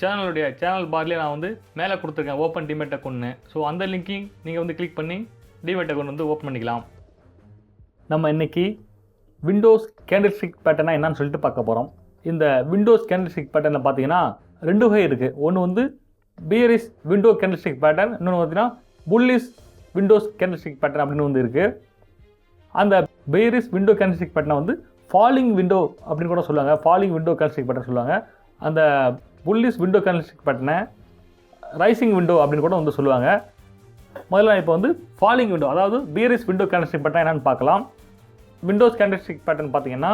சேனலுடைய சேனல் பார்லேயே நான் வந்து மேலே கொடுத்துருக்கேன் ஓப்பன் டிமேட் அக்கௌண்ட்னு ஸோ அந்த லிங்க்கையும் நீங்கள் வந்து கிளிக் பண்ணி டிமேட் அக்கௌண்ட் வந்து ஓப்பன் பண்ணிக்கலாம். நம்ம இன்றைக்கி விண்டோஸ் கேண்டில்ஸ்டிக் பேட்டர்னா என்னன்னு சொல்லிட்டு பார்க்க போகிறோம் இந்த விண்டோஸ் கேண்டில்ஸ்டிக் பேட்டர்னில் பார்த்தீங்கன்னா ரெண்டு வகை இருக்குது ஒன்று வந்து பியரிஸ் விண்டோ கேண்டில்ஸ்டிக் பேட்டர்ன் இன்னொன்று பார்த்தீங்கன்னா புல்லிஸ் விண்டோஸ் கேண்டில்ஸ்டிக் பேட்டர்ன் அப்படின்னு வந்து இருக்குது அந்த பேரிஸ் விண்டோ கேண்டில்ஸ்டிக் பேட்டர்னை வந்து ஃபாலிங் விண்டோ அப்படின்னு கூட சொல்லுவாங்க. ஃபாலிங் விண்டோ கேண்டில்ஸ்டிக் பேட்டர்ன் சொல்லுவாங்க. அந்த புல்லிஸ் விண்டோ கேண்டில்ஸ்டிக் பேட்டர்னை ரைசிங் விண்டோ அப்படின்னு கூட வந்து சொல்லுவாங்க. முதல்ல இப்போ வந்து ஃபாலிங் விண்டோ அதாவது பியரிஸ் விண்டோ கேண்டில்ஸ்டிக் பட்டன் என்னன்னு பார்க்கலாம். விண்டோஸ் கேண்டில்ஸ்டிக் பேட்டர்ன் பார்த்தீங்கன்னா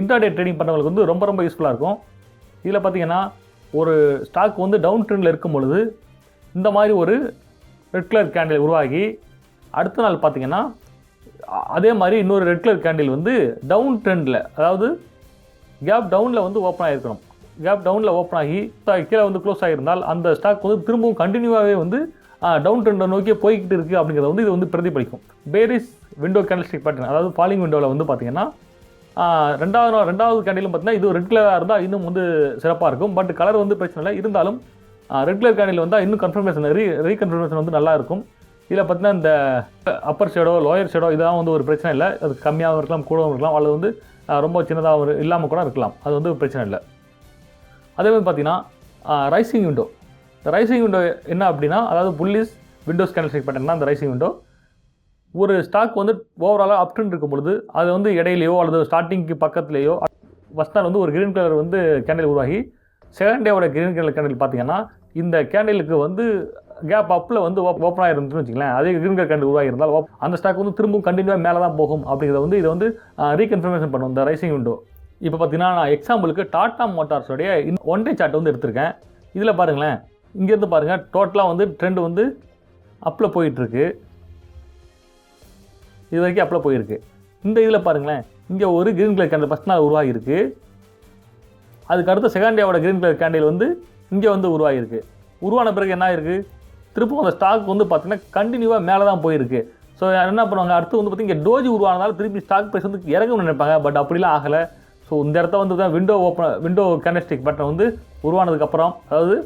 இன்டர்டே ட்ரேடிங் பண்ணுறவங்களுக்கு வந்து ரொம்ப ரொம்ப யூஸ்ஃபுல்லாக இருக்கும். இதில் பார்த்தீங்கன்னா ஒரு ஸ்டாக் வந்து டவுன் ட்ரெண்டில் இருக்கும் பொழுது இந்த மாதிரி ஒரு ரெட் கலர் கேண்டில் உருவாகி அடுத்த நாள் பார்த்தீங்கன்னா அதே மாதிரி இன்னொரு ரெட் கலர் கேண்டில் வந்து டவுன் ட்ரெண்டில் அதாவது கேப் டவுனில் வந்து ஓப்பன் ஆகிருக்கணும் கேப் டவுனில் ஓப்பன் ஆகி கீழே வந்து க்ளோஸ் ஆகியிருந்தால் அந்த ஸ்டாக் வந்து திரும்பவும் கண்டினியூவாகவே வந்து டவுன் ட்ரெண்டை நோக்கி போய்கிட்டு இருக்குது அப்படிங்கிறத வந்து இது வந்து பிரதிபலிக்கும். பேரிஸ் விண்டோ கேண்டல்ஸ்டிக் பேட்டர்ன் அதாவது ஃபாலிங் விண்டோவில் வந்து பார்த்தீங்கன்னா ரெண்டாவது நாள் ரெண்டாவது கேண்டிலும் பார்த்தீங்கன்னா இது ரெட் கலராக இருந்தால் இன்னும் வந்து சிறப்பாக இருக்கும். பட் கலர் வந்து பிரச்சனை இல்லை. இருந்தாலும் ரெட் கலர் கேண்டில் வந்தால் இன்னும் கன்ஃபர்மேஷன் ரீ ரீகன்ஃபர்மேஷன் வந்து நல்லா இருக்கும். இதில் பார்த்தீங்கன்னா இந்த அப்பர் ஷேடோ லோயர் ஷேடோ இதெல்லாம் வந்து ஒரு பிரச்சனை இல்லை. அது கம்மியாகவும் இருக்கலாம் கூடவும் இருக்கலாம். அல்லது வந்து ரொம்ப சின்னதாகவும் இல்லாமல் கூட இருக்கலாம். அது வந்து பிரச்சனை இல்லை. அதே மாதிரி பார்த்தீங்கன்னா ரைசிங் விண்டோ இந்த ரைசிங் விண்டோ என்ன அப்படின்னா அதாவது புல்லிஸ் விண்டோஸ் கேண்டில்ஸ்டிக் பேட்டர்னா அந்த ரைசிங் விண்டோ ஒரு ஸ்டாக் வந்து ஓவராலாக அப்டன் இருக்கும் பொழுது அது வந்து இடையிலையோ அல்லது ஸ்டார்டிங்க்கு பக்கத்துலேயோ ஃபஸ்ட் நாள் வந்து ஒரு க்ரீன் கலர் வந்து கேண்டில் உருவாகி செகண்ட் டேவோட கிரீன் கலர் கேண்டில் பார்த்தீங்கன்னா இந்த கேண்டிலுக்கு வந்து கேப் அப்பில் வந்து ஓப்பன் ஆகிருந்துன்னு வச்சுங்களேன் அதே கிரீன் கலர் கேண்டில் உருவாகி இருந்தால் அந்த ஸ்டாக் வந்து திரும்பவும் கண்டினியூவாக மேலே தான் போகும் அப்படிங்கிறத வந்து இதை வந்து ரீகன்ஃபர்மேஷன் பண்ணும் இந்த ரைசிங் விண்டோ இப்போ பார்த்தீங்கன்னா நான் எக்ஸாம்பிளுக்கு டாட்டா மோட்டார்ஸோடைய ஒன் டே சார்ட் வந்து எடுத்திருக்கேன். இதில் பாருங்களேன். இங்கேருந்து பாருங்கள் டோட்டலாக வந்து ட்ரெண்ட் வந்து அப்பில் போயிட்டுருக்கு. இது வரைக்கும் அப்பில் போயிருக்கு. இந்த இதில் பாருங்களேன் இங்கே ஒரு கிரீன் கலர் கேண்டில் ஃபஸ்ட் நாள் உருவாகியிருக்கு. அதுக்கு அடுத்த செகண்ட் டேவோட கிரீன் கலர் கேண்டில் வந்து இங்கே வந்து உருவாகியிருக்கு. உருவான பிறகு என்ன ஆயிருக்கு? திருப்பும் அந்த ஸ்டாக் வந்து பார்த்தீங்கன்னா கண்டினியூவாக மேலே தான் போயிருக்கு. ஸோ என்ன பண்ணுவாங்க? அடுத்து வந்து பார்த்தீங்கன்னா டோஜி உருவானதால் திருப்பி ஸ்டாக் ப்ரைஸ் வந்து இறங்கணும்னு நினைப்பாங்க. பட் அப்படிலாம் ஆகலை. ஸோ இந்த இடத்த வந்து தான் window open window candlestick pattern வந்து உருவானதுக்கப்புறம் அதாவது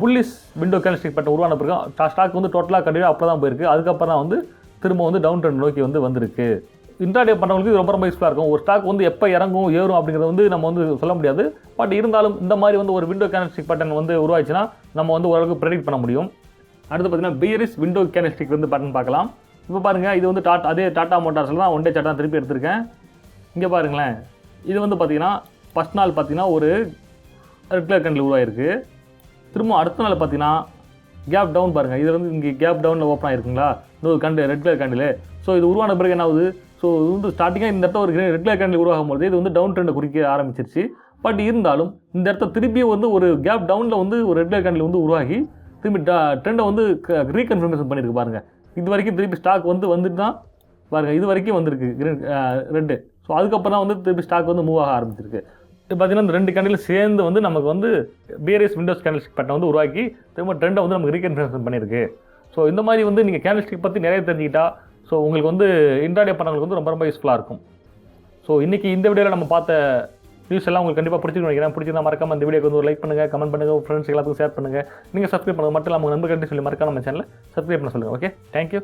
புல்லிஸ் விண்டோ கேண்டஸ்டிக் பட்டன் உருவான பிறகு ஸ்டாக் வந்து டோட்டலாக கண்டினியூ அப்போ தான் போயிருக்கு. அதுக்கப்புறம் தான் வந்து திரும்ப வந்து டவுன் ட்ரெண்ட் நோக்கி வந்து வந்திருக்கு. இன்ட்ராடே பண்ணுறவங்களுக்கு ரொம்ப ரொம்ப யூஸ்ஃபுல்லாக இருக்கும். ஒரு ஸ்டாக் வந்து எப்போ இறங்கும் ஏறும் அப்படிங்கிறது வந்து நம்ம வந்து சொல்ல முடியாது. பட் இருந்தாலும் இந்த மாதிரி வந்து ஒரு விண்டோ கேனஸ்டிக் பட்டன் வந்து உருவாச்சுன்னா நம்ம வந்து ஓரளவுக்கு ப்ரெடிக்ட் பண்ண முடியும். அடுத்து பார்த்தீங்கன்னா பியரிஸ் விண்டோ கேனஸ்டிக் வந்து பட்டன் பார்க்கலாம். இப்போ பாருங்கள் இது வந்து டாட் அதே டாட்டா மோட்டார்ஸில் தான் ஒன் டே சார்ட் தான் திருப்பி எடுத்திருக்கேன். இங்கே பாருங்களேன். இது வந்து பார்த்தீங்கன்னா ஃபஸ்ட் நாள் பார்த்தீங்கன்னா ஒரு ரெட் கலர் கண்டில் உருவாயிருக்கு. திரும்ப அடுத்த நாள் பார்த்தீங்கன்னா கேப் டவுன் பாருங்கள் இது வந்து இங்கே கேப் டவுனில் ஓப்பன் ஆகிருக்குங்களா இன்னொரு கண்டு ரெட் கலர் கேண்டில். ஸோ இது உருவான பிறகு என்ன ஆகுது? ஸோ இது வந்து ஸ்டார்டிங்காக இந்த இடத்த ஒரு ரெட் கலர் கண்டில் உருவாகும் போது இது வந்து டவுன் ட்ரெண்டை குறிக்க ஆரம்பிச்சிருச்சு. பட் இருந்தாலும் இந்த இடத்த திருப்பியும் வந்து ஒரு கேப் டவுனில் வந்து ஒரு ரெட் கலர் கண்டில் வந்து உருவாகி திரும்பி ட்ரெண்டை வந்து ரீகன்ஃபர்மேஷன் பண்ணியிருக்கு பாருங்கள் இது வரைக்கும் திருப்பி ஸ்டாக் வந்து வந்துட்டு தான் பாருங்கள் இது வரைக்கும் வந்திருக்கு ரெண்டு ரெட்டு ஸோ அதுக்கப்புறம் தான் வந்து திருப்பி ஸ்டாக் வந்து மூவ் ஆக ஆரம்பிச்சிருக்கு. இப்போ பார்த்தீங்கன்னா இந்த ரெண்டு கேண்டில் சேர்ந்து வந்து நமக்கு வந்து பிஆர்எஸ் விண்டோஸ் கேண்டில்ஸ்டிக் பட்டம் வந்து உருவாக்கி திரும்ப ட்ரெண்டை வந்து நமக்கு ரீகன்ஃபர்மேஷன் பண்ணியிருக்கு. ஸோ இந்த மாதிரி வந்து நீங்கள் கேண்டில்ஸ்டிக் பற்றி நிறைய தெரிஞ்சுக்கிட்டா ஸோ உங்களுக்கு வந்து இன்ட்ராடே பண்ணவங்களுக்கு வந்து ரொம்ப ரொம்ப யூஸ்ஃபுல்லாக இருக்கும். ஸோ இன்றைக்கி இந்த வீடியோவில் நம்ம பார்த்த நியூஸ் எல்லாம் உங்களுக்கு கண்டிப்பாக பிடிச்சிருக்கணும் நினைக்கிறேன். பிடிச்சிருந்தா மறக்காம இந்த வீடியோக்கு வந்து ஒரு லைக் பண்ணுங்கள் கமெண்ட் பண்ணுங்கள் உங்கள் ஃப்ரெண்ட்ஸ் எல்லாத்துக்கும் ஷேர் பண்ணுங்கள் நீங்கள் சப்ஸ்கிரைப் பண்ணுங்கள் மட்டும் இல்லாமல் உங்கள் நண்பர்கள் சொல்லி மறக்காம நம்ம சேனலில் சப்ஸ்கிரைப் பண்ண சொல்லுங்கள் ஓகே தேங்க்யூ